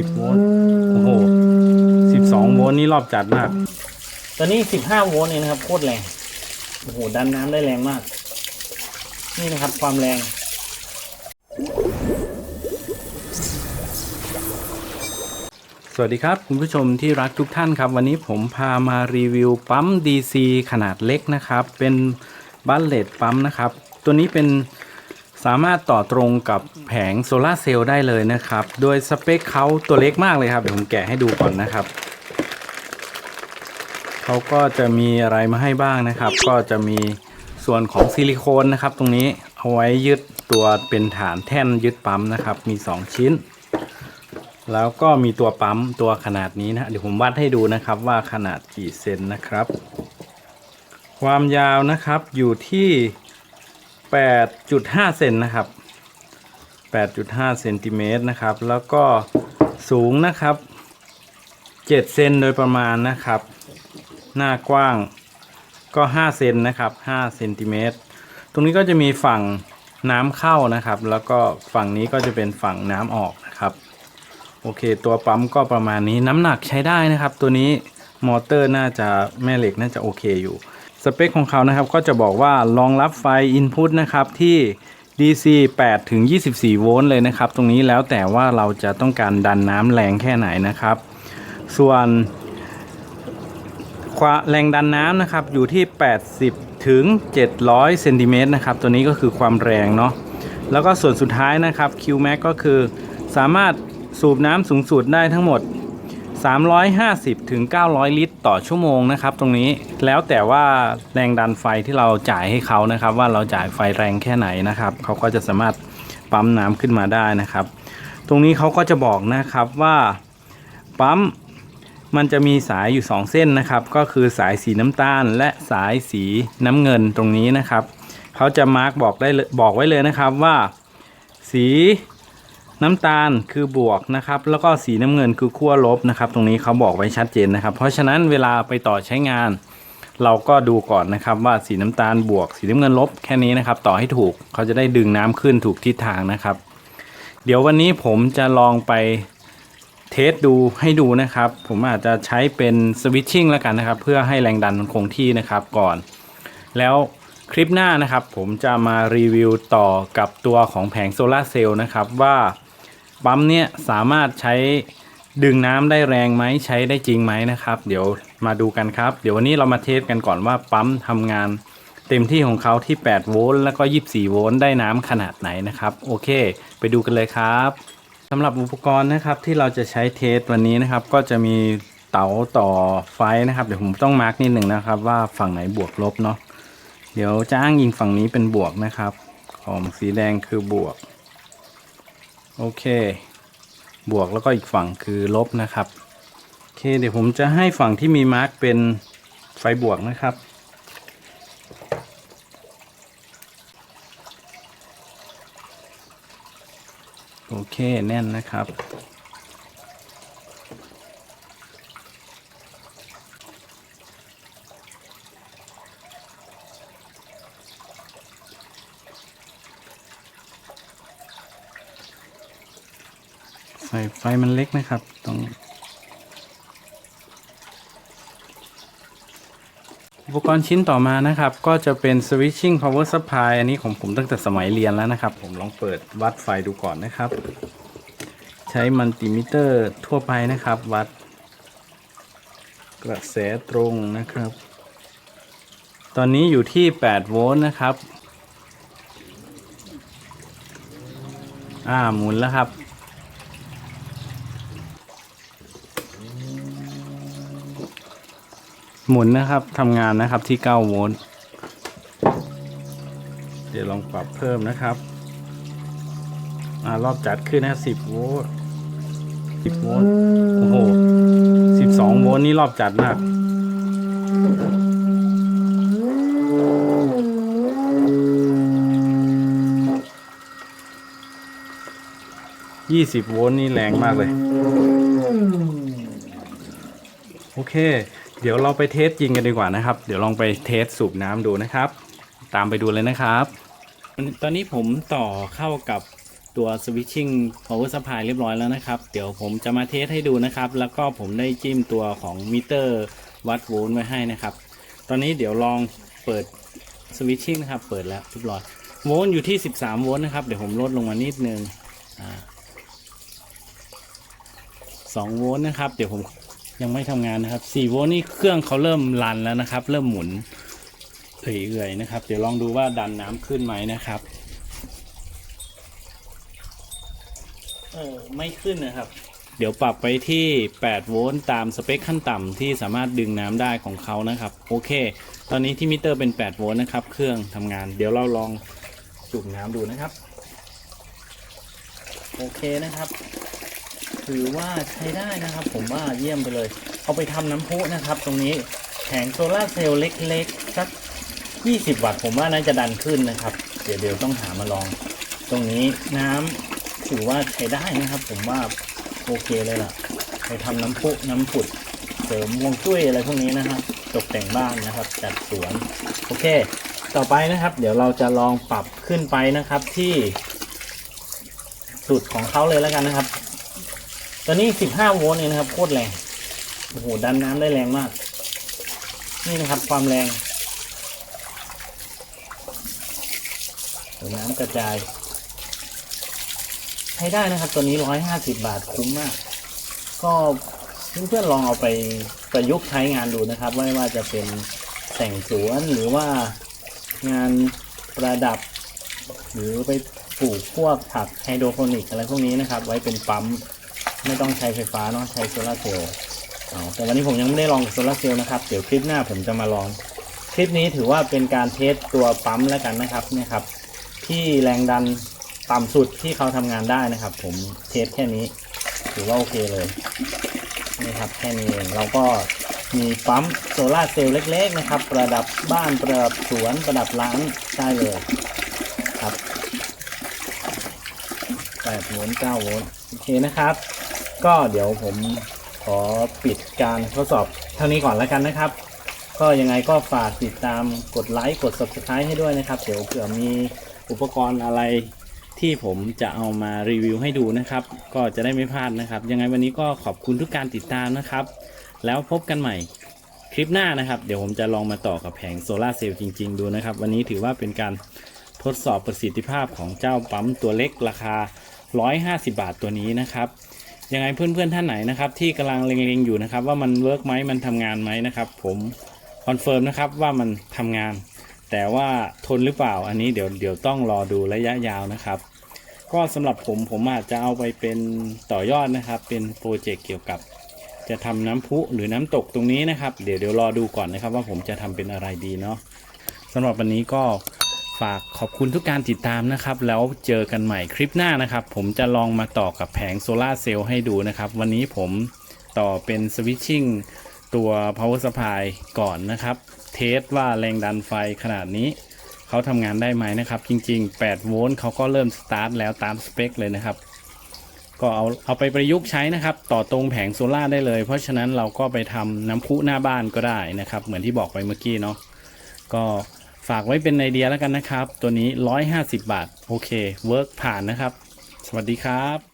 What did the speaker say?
10โวลต์โอ้โห12โวลต์นี่รอบจัดมาก ตอนนี้15โวลต์เองนะครับโคตรแรงโอ้โหดันน้ำได้แรงมาก นี่นะครับความแรงสวัสดีครับ คุณผู้ชมที่รักทุกท่านครับ วันนี้ผมพามารีวิวปั๊ม DC ขนาดเล็กนะครับ เป็นบัลเลตปั๊มนะครับ ตัวนี้เป็น สามารถต่อตรงกับแผงโซลาเซลล์ได้เลยนะครับ โดยสเปคเขาตัวเล็กมากเลยครับ เดี๋ยวผมแกะให้ดูก่อนนะครับ เขาก็จะมีอะไรมาให้บ้างนะครับ ก็จะมีส่วนของซิลิโคนนะครับ ตรงนี้เอาไว้ยึดตัวเป็นฐานแท่นยึดปั๊มนะครับ มี 2 ชิ้น แล้วก็มีตัวปั๊มตัวขนาดนี้นะเดี๋ยวผมวัดให้ดูนะครับว่าขนาดกี่เซนนะครับ ความยาวนะครับอยู่ที่ 8.5 เซนนะครับ 8.5 เซนติเมตรนะครับ แล้วก็สูงนะครับ 7 เซนโดยประมาณนะครับ หน้ากว้างก็ 5 เซนนะครับ5เซนติเมตร ตรงนี้ก็จะมีฝั่งน้ำเข้านะครับ แล้วก็ฝั่งนี้ก็จะเป็นฝั่งน้ำออกนะครับโอเค ตัวปั๊มก็ประมาณนี้น้ำหนักใช้ได้นะครับ ตัวนี้มอเตอร์น่าจะแม่เหล็กน่าจะโอเคอยู่ สเปคของเขานะครับก็จะบอกว่ารองรับไฟ Input นะครับที่ DC 8ถึง24 โวลต์เลยนะครับ ตรงนี้แล้วแต่ว่าเราจะต้องการดันน้ำแรงแค่ไหนนะครับ ส่วนความแรงดันน้ำนะครับอยู่ที่ 80ถึง700เซนติเมตรนะครับ ตัวนี้ก็คือความแรงเนาะแล้วก็ส่วนสุดท้ายนะครับ QMax ก็คือสามารถสูบน้ำสูงสุดได้ทั้งหมด 350ถึง900 ลิตร ต่อชั่วโมงนะครับตรงนี้แล้วแต่ว่าแรงดันไฟที่เราจ่ายให้เขานะครับ ว่าเราจ่ายไฟแรงแค่ไหนนะครับเขาก็จะสามารถปั๊มน้ำขึ้นมาได้นะครับ ตรงนี้เขาก็จะบอกนะครับว่าปั๊มมันจะมีสายอยู่ 2 เส้นนะครับ ก็คือสายสีน้ำตาล และสายสีน้ำเงินตรงนี้นะครับเขาจะมาร์กบอกได้บอกไว้เลยนะครับว่า สี น้ำตาลคือบวกนะครับแล้วก็สีน้ำเงินคือขั้วลบนะครับ ตรงนี้เขาบอกไว้ชัดเจนนะครับ เพราะฉะนั้นเวลาไปต่อใช้งาน เราก็ดูก่อนนะครับว่าสีน้ำตาลบวก สีน้ำเงินลบแค่นี้นะครับ ต่อให้ถูกเขาจะได้ดึงน้ำขึ้นถูกทิศทางนะครับ เดี๋ยววันนี้ผมจะลองไปเทสดูให้ดูนะครับ ผมอาจจะใช้เป็นสวิตชิ่งแล้วกันนะครับ เพื่อให้แรงดันมันคงที่นะครับก่อน แล้วคลิปหน้านะครับ ผมจะมารีวิวต่อกับตัวของแผงโซลาร์เซลล์นะครับว่า ปั๊มเนี่ยสามารถใช้ดึงน้ำได้แรงไหมใช้ได้จริงไหมนะครับ เดี๋ยวมาดูกันครับ เดี๋ยววันนี้เรามาเทสกันก่อนว่าปั๊มทำงาน เต็มที่ของเขาที่ 8 โวลต์แล้วก็ 24 โวลต์ได้น้ำขนาดไหนนะครับ โอเค ไปดูกันเลยครับสำหรับอุปกรณ์นะครับที่เราจะใช้เทสวันนี้นะครับ ก็จะมีเต๋าต่อไฟนะครับ เดี๋ยวผมต้องมาร์กนิดหนึ่งนะครับ ว่าฝั่งไหนบวกลบเนาะเดี๋ยวจะอ้างอิงฝั่งนี้เป็นบวกนะครับ ของสีแดงคือบวก โอเค บวกแล้วก็อีกฝั่งคือลบนะครับ โอเคเดี๋ยวผมจะให้ฝั่งที่มีมาร์กเป็นไฟบวกนะครับ โอเคแน่นนะครับ ไฟไฟมันเล็กนะครับต้องอุปกรณ์ชิ้นต่อมานะครับ ก็จะเป็น switching power supply อันนี้ของผมตั้งแต่สมัยเรียนแล้วนะครับ ผมลองเปิดวัดไฟดูก่อนนะครับ ใช้มัลติมิเตอร์ทั่วไปนะครับ วัด กระแสตรงนะครับ ตอนนี้อยู่ที่ 8 โวลต์นะครับ อ่าหมุนแล้วครับ หมุนนะครับทำงานนะครับที่ 9 โวลต์ เดี๋ยวลองปรับเพิ่มนะครับอรอบจัดขึ้นนะ10 โวลต์ 10 โวลต์ โอ้โห 12 โวลต์นี่รอบจัดมาก20โวลต์นี่แรงมากเลย โอเค เดี๋ยวเราไปเทสจริงกันดีกว่านะครับ เดี๋ยวลองไปเทสสูบน้ำดูนะครับ ตามไปดูเลยนะครับ ตอนนี้ผมต่อเข้ากับตัว switching power supply เรียบร้อยแล้วนะครับ เดี๋ยวผมจะมาเทสให้ดูนะครับ แล้วก็ผมได้จิ้มตัวของมิเตอร์วัดโวลต์ไว้ให้นะครับ ตอนนี้เดี๋ยวลองเปิด switching นะครับ เปิดแล้วเรียบร้อยโวลต์อยู่ที่ 13 โวลต์นะครับ เดี๋ยวผมลดลงมานิดนึงอ่า2โวลต์นะครับ เดี๋ยวผม ยังไม่ทำงานนะครับ4โวลต์นี่เครื่องเขาเริ่มรันแล้วนะครับ เริ่มหมุนเอื่อยๆนะครับ เดี๋ยวลองดูว่าดันน้ำขึ้นไหมนะครับเออไม่ขึ้นนะครับ เดี๋ยวปรับไปที่ 8 โวลต์ตามสเปคขั้นต่ำที่สามารถดึงน้ำได้ของเขานะครับ โอเค ตอนนี้ที่มิเตอร์เป็น 8 โวลต์นะครับ เครื่องทำงาน เดี๋ยวเราลองจุ่มน้ำดูนะครับ โอเคนะครับ ถือว่าใช้ได้นะครับ ผมว่าเยี่ยมไปเลย เอาไปทำน้ำพุนะครับ ตรงนี้แผงโซลาเซลล์เล็กๆสัก 20 วัตต์ผมว่าน่าจะดันขึ้นนะครับ เดี๋ยวเดี๋ยวต้องหามาลอง ตรงนี้น้ำถือว่าใช้ได้นะครับ ผมว่าโอเคเลยล่ะ ไปทำน้ำพุน้ำผุดเสริมวงจุ้ยอะไรพวกนี้นะครับตกแต่งบ้านนะครับ จัดสวน โอเค ต่อไปนะครับ เดี๋ยวเราจะลองปรับขึ้นไปนะครับที่สุดของเขาเลยแล้วกันนะครับ ตอนนี้ 15 โวลต์เองนะครับ โคตรแรง โอ้โห ดันน้ำได้แรงมาก นี่นะครับความแรงน้ำกระจาย ใช้ได้นะครับ ตัวนี้ 150 บาทคุ้มมาก ก็เพื่อนๆลองเอาไปประยุกต์ใช้งานดูนะครับไม่ว่าจะเป็นแต่งสวนหรือว่างานประดับ หรือไปปลูกพวกผักไฮโดรโปนิกอะไรพวกนี้นะครับ ไว้เป็นปั๊ม ไม่ต้องใช้ไฟฟ้าเนาะใช้โซลาเซลล์เอาแต่วันนี้ผมยังไม่ได้ลองโซลาเซลล์นะครับเดี๋ยวคลิปหน้าผมจะมาลอง คลิปนี้ถือว่าเป็นการเทสตัวปั๊มแล้วกันนะครับนี่ครับ ที่แรงดันต่ำสุดที่เขาทำงานได้นะครับ ผมเทสแค่นี้ ถือว่าโอเคเลยนี่ครับแค่นี้เองเราก็มีปั๊มโซลาเซลล์เล็ก ๆ นะครับ ประดับบ้านประดับสวนประดับร้านได้เลยครับ8โวลต์9โวลต์โอเคนะครับ ก็เดี๋ยวผมขอปิดการทดสอบเท่านี้ก่อนแล้วกันนะครับ ก็ยังไงก็ฝากติดตามกดไลค์กด subscribe ให้ด้วยนะครับ เดี๋ยวเผื่อมีอุปกรณ์อะไรที่ผมจะเอามารีวิวให้ดูนะครับ ก็จะได้ไม่พลาดนะครับ ยังไงวันนี้ก็ขอบคุณทุกการติดตามนะครับ แล้วพบกันใหม่คลิปหน้านะครับ เดี๋ยวผมจะลองมาต่อกับแผงโซลาเซลล์จริง ๆ ดูนะครับ วันนี้ถือว่าเป็นการทดสอบประสิทธิภาพของเจ้าปั๊มตัวเล็กราคา 150 บาทตัวนี้นะครับ ยังไงเพื่อนๆท่านไหนนะครับที่กำลังเล็งๆอยู่นะครับ ว่ามันเวิร์กไหมมันทำงานไหมนะครับ ผมคอนเฟิร์มนะครับว่ามันทำงาน แต่ว่าทนหรือเปล่าอันนี้เดี๋ยวเดี๋ยวต้องรอดูระยะยาวนะครับ ก็สำหรับผมผมอาจจะเอาไปเป็นต่อยอดนะครับ เป็นโปรเจกต์เกี่ยวกับ จะทำน้ำพุหรือน้ำตกตรงนี้นะครับ เดี๋ยวเดี๋ยวรอดูก่อนนะครับ ว่าผมจะทำเป็นอะไรดีเนาะสำหรับวันนี้ก็ ฝากขอบคุณทุกการติดตามนะครับ แล้วเจอกันใหม่คลิปหน้านะครับ ผมจะลองมาต่อกับแผงโซลาเซลล์ให้ดูนะครับ วันนี้ผมต่อเป็นสวิตชิ่งตัว power supply ก่อนนะครับ เทสว่าแรงดันไฟขนาดนี้ เขาทำงานได้ไหมนะครับ จริง ๆ 8 โวลต์เขาก็เริ่มสตาร์ทแล้วตามสเปคเลยนะครับ ก็เอาเอาไปประยุกต์ใช้นะครับ ต่อตรงแผงโซล่าได้เลย เพราะฉะนั้นเราก็ไปทำน้ำพุหน้าบ้านก็ได้นะครับ เหมือนที่บอกไปเมื่อกี้เนาะก็ ฝากไว้เป็นไอเดียแล้วกันนะครับ ตัวนี้ 150 บาท โอเคเวิร์กผ่านนะครับ สวัสดีครับ